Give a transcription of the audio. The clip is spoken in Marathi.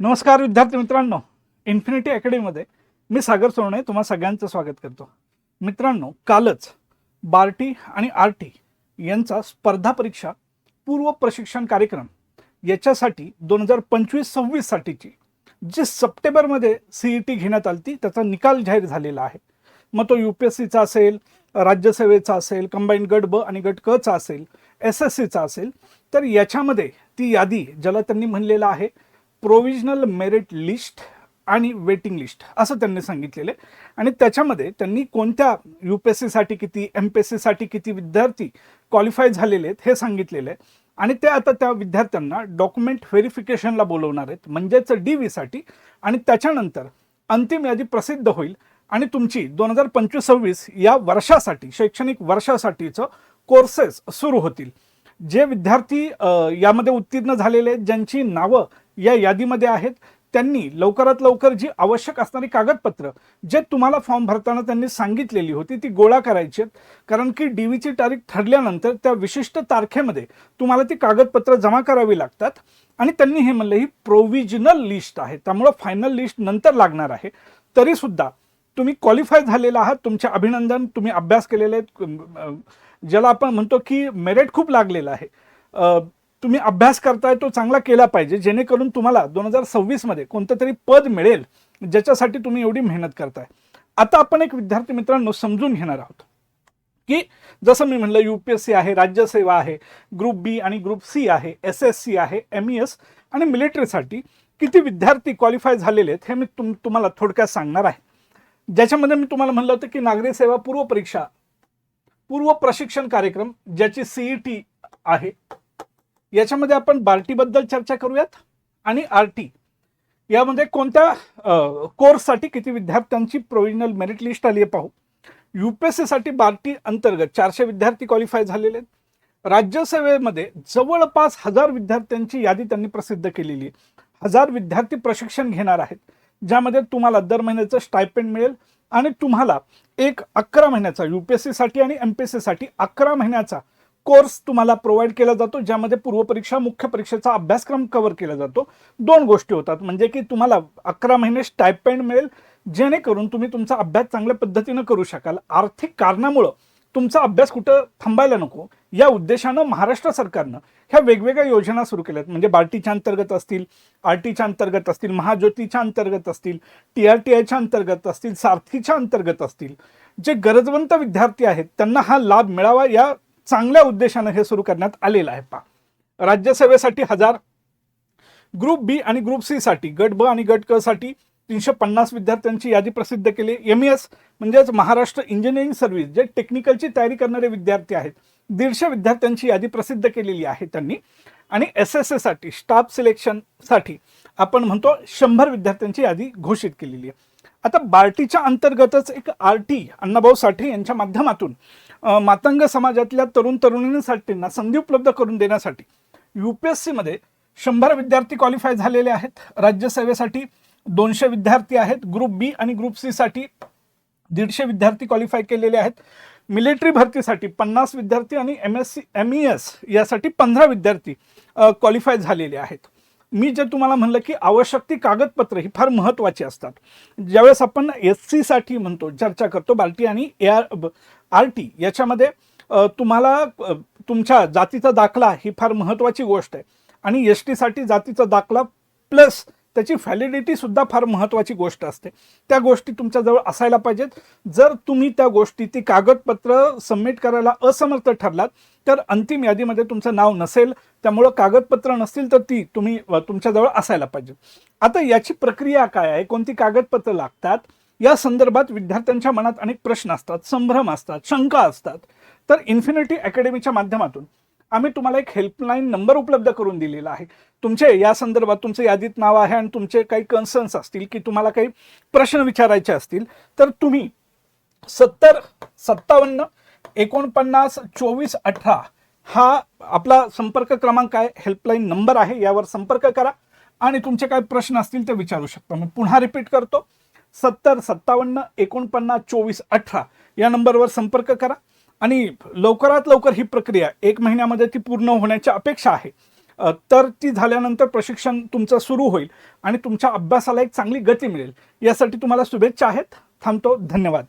नमस्कार विद्यार्थी मित्रांनो. इन्फिनिटी अकॅडमीमध्ये मी सागर सोने तुम्हा सगळ्यांचं स्वागत करतो. मित्रांनो कालच बार्टी आणि आर टी यांचा स्पर्धा परीक्षा पूर्व प्रशिक्षण कार्यक्रम याच्यासाठी दोन हजार पंचवीस सव्वीससाठीची जी सप्टेंबरमध्ये सी ई टी घेण्यात आली ती त्याचा निकाल जाहीर झालेला आहे. मग तो यू पी एस सीचा असेल राज्यसेवेचा असेल कंबाईन गट ब आणि गट कचा असेल एस एस सीचा असेल तर याच्यामध्ये ती यादी ज्याला त्यांनी म्हणलेलं आहे प्रोविजनल मेरिट लिस्ट आणि वेटिंग लिस्ट असं त्यांनी सांगितलेलं आहे. आणि त्याच्यामध्ये त्यांनी कोणत्या यू पी एस सीसाठी किती एम पी एस सीसाठी किती विद्यार्थी क्वालिफाय झालेले आहेत हे सांगितलेलं आहे. आणि ते आता त्या विद्यार्थ्यांना डॉक्युमेंट व्हेरिफिकेशनला बोलवणार आहेत. म्हणजेच डी व्हीसाठी आणि त्याच्यानंतर अंतिम यादी प्रसिद्ध होईल. आणि तुमची दोन हजार पंचवीस सव्वीस या वर्षासाठी शैक्षणिक वर्षासाठीचं कोर्सेस सुरू होतील. जे विद्यार्थी यामध्ये उत्तीर्ण झालेले आहेत ज्यांची नावं या यादीमध्ये आहेत. त्यांनी लवकरात लवकर जी आवश्यक असणारी कागदपत्र जे तुम्हाला फॉर्म भरताना त्यांनी सांगितलेली होती ती गोळा करायची आहेत कारण की डी व्हीची तारीख ठरल्यानंतर त्या विशिष्ट तारखेमध्ये तुम्हाला ती कागदपत्र जमा करावी लागतात. आणि त्यांनी हे म्हणलं ही प्रोव्हिजनल लिस्ट आहे. त्यामुळं फायनल लिस्ट नंतर लागणार आहे. तरीसुद्धा तुम्ही क्वालिफाय झालेला आहात. तुमचे अभिनंदन. तुम्ही अभ्यास केलेले आहेत. ज्याला आपण म्हणतो की मेरिट खूप लागलेलं आहे. तुम्ही अभ्यास करताय तो चांगला केला पाहिजे. जेणेकरून तुम्हाला दोन हजार सव्वीसमध्ये कोणतं तरी पद मिळेल ज्याच्यासाठी तुम्ही एवढी मेहनत करताय. आता आपण एक विद्यार्थी मित्रांनो समजून घेणार आहोत की जसं मी म्हणलं यू पी एस सी आहे राज्यसेवा आहे ग्रुप बी आणि ग्रुप सी आहे एस एस सी आहे एम ई एस आणि मिलिटरीसाठी किती विद्यार्थी क्वालिफाय झालेले आहेत हे मी तुम तुम्हाला थोडक्यात सांगणार आहे. ज्याच्यामध्ये मी तुम्हाला म्हणलं होतं की नागरी सेवा पूर्व परीक्षा पूर्व प्रशिक्षण कार्यक्रम ज्याची सीई टी आहे याच्यामध्ये आपण बार्टीबद्दल चर्चा करूयात. आणि आर टी. यामध्ये म्हणजे कोणत्या कोर्ससाठी किती विद्यार्थ्यांची प्रोविजनल मेरिट लिस्ट आली आहे पाहू. यू पी एस सीसाठी बार्टी अंतर्गत चारशे विद्यार्थी क्वालिफाय झालेले आहेत. राज्यसेवेमध्ये जवळपास हजार विद्यार्थ्यांची यादी त्यांनी प्रसिद्ध केलेली आहे. हजार विद्यार्थी प्रशिक्षण घेणार आहेत ज्यामध्ये तुम्हाला दर महिन्याचं स्टायपेंड मिळेल आणि तुम्हाला एक अकरा महिन्याचा यू पी एस सीसाठी आणि एम पी एस सीसाठी अकरा महिन्याचा कोर्स तुम्हाला प्रोव्हाइड केला जातो ज्यामध्ये पूर्वपरीक्षा मुख्य परीक्षेचा अभ्यासक्रम कव्हर केला जातो. दोन गोष्टी होतात. म्हणजे की तुम्हाला अकरा महिने स्टायपेंड मिळेल जेणेकरून तुम्ही तुमचा अभ्यास चांगल्या पद्धतीनं करू शकाल. आर्थिक कारणामुळं तुमचा अभ्यास कुठं थांबायला नको. या उद्देशानं महाराष्ट्र सरकारनं ह्या वेगवेगळ्या योजना सुरू केल्या आहेत म्हणजे बार्टीच्या अंतर्गत असतील आर टीच्या अंतर्गत असतील महाज्योतीच्या अंतर्गत असतील टी आर टी आयच्या अंतर्गत असतील सारथीच्या अंतर्गत असतील. जे गरजवंत विद्यार्थी आहेत त्यांना हा लाभ मिळावा या चांगल्या उद्देशानं हे सुरू करण्यात आलेलं आहे. पा राज्यसेवेसाठी हजार ग्रुप बी आणि ग्रुप सी साठी गट ब आणि गट क साठी तीनशे पन्नास विद्यार्थ्यांची यादी प्रसिद्ध केली. एम एस म्हणजेच महाराष्ट्र इंजिनिअरिंग सर्व्हिस जे टेक्निकलची तयारी करणारे विद्यार्थी आहेत. दीडशे विद्यार्थ्यांची यादी प्रसिद्ध केलेली आहे त्यांनी. आणि एस एस एसाठी स्टाफ सिलेक्शनसाठी आपण म्हणतो शंभर विद्यार्थ्यांची यादी घोषित केलेली आहे. आता बार्टीच्या अंतर्गतच एक आर टी अण्णाभाऊ साठे यांच्या माध्यमातून मातंग समाजातल्या तरुण तरुणींसाठींना संधी उपलब्ध करून देण्यासाठी यू पी एस सीमध्ये शंभर विद्यार्थी क्वालिफाय झालेले आहेत. राज्यसेवेसाठी दोनशे विद्यार्थी आहेत. ग्रुप बी आणि ग्रुप सीसाठी दीडशे विद्यार्थी क्वालिफाय केलेले आहेत. मिलिटरी भरतीसाठी पन्नास विद्यार्थी आणि M S C M E S यासाठी पंधरा विद्यार्थी क्वालिफाय झालेले आहेत. मी जे तुम्हाला म्हणलं की आवश्यक ती कागदपत्र ही फार महत्त्वाची असतात. ज्यावेळेस आपण एस सीसाठी म्हणतो चर्चा करतो बाल्टी आणि ए आर आर टी याच्यामध्ये तुम्हाला तुमच्या जातीचा दाखला ही फार महत्त्वाची गोष्ट आहे. आणि एस टीसाठी जातीचा दाखला प्लस त्याची व्हॅलिडिटीसुद्धा फार महत्त्वाची गोष्ट असते. त्या गोष्टी तुमच्याजवळ असायला पाहिजेत. जर तुम्ही त्या गोष्टी ती कागदपत्र सबमिट करायला असमर्थ ठरलात तर अंतिम यादीमध्ये तुमचं नाव नसेल. त्यामुळं कागदपत्र नसतील तर ती तुम्ही तुमच्याजवळ असायला पाहिजे आता याची प्रक्रिया काय आहे? कोणती कागदपत्र लागतात? या संदर्भात विद्यार्थ्यांच्या मनात अनेक प्रश्न असतात संभ्रम असतात शंका असतात. तर इन्फिनिटी अकॅडमीच्या माध्यमातून आम्ही तुम्हाला एक हेल्पलाईन नंबर उपलब्ध करून दिलेला आहे. तुमचे या संदर्भात तुमचं यादीत नाव आहे आणि तुमचे काही कन्सर्न्स असतील की तुम्हाला काही प्रश्न विचारायचे असतील तर तुम्ही सत्तर सत्तावन्न एकोणपन्नास चोवीस अठरा हा आपला संपर्क क्रमांक आहे हेल्पलाईन नंबर आहे यावर संपर्क करा. आणि तुमचे काय प्रश्न असतील ते विचारू शकता. मी पुन्हा रिपीट करतो. सत्तर सत्तावन्न एकोणपन्नास चोवीस अठरा या नंबरवर संपर्क करा. आणि लवकरात लवकर ही प्रक्रिया एक महिन्यामध्ये ती पूर्ण होण्याची अपेक्षा आहे. तर ती झाल्यानंतर प्रशिक्षण तुमचं सुरू होईल आणि तुमच्या अभ्यासाला एक चांगली गती मिळेल. यासाठी तुम्हाला शुभेच्छा आहेत. थांबतो. धन्यवाद.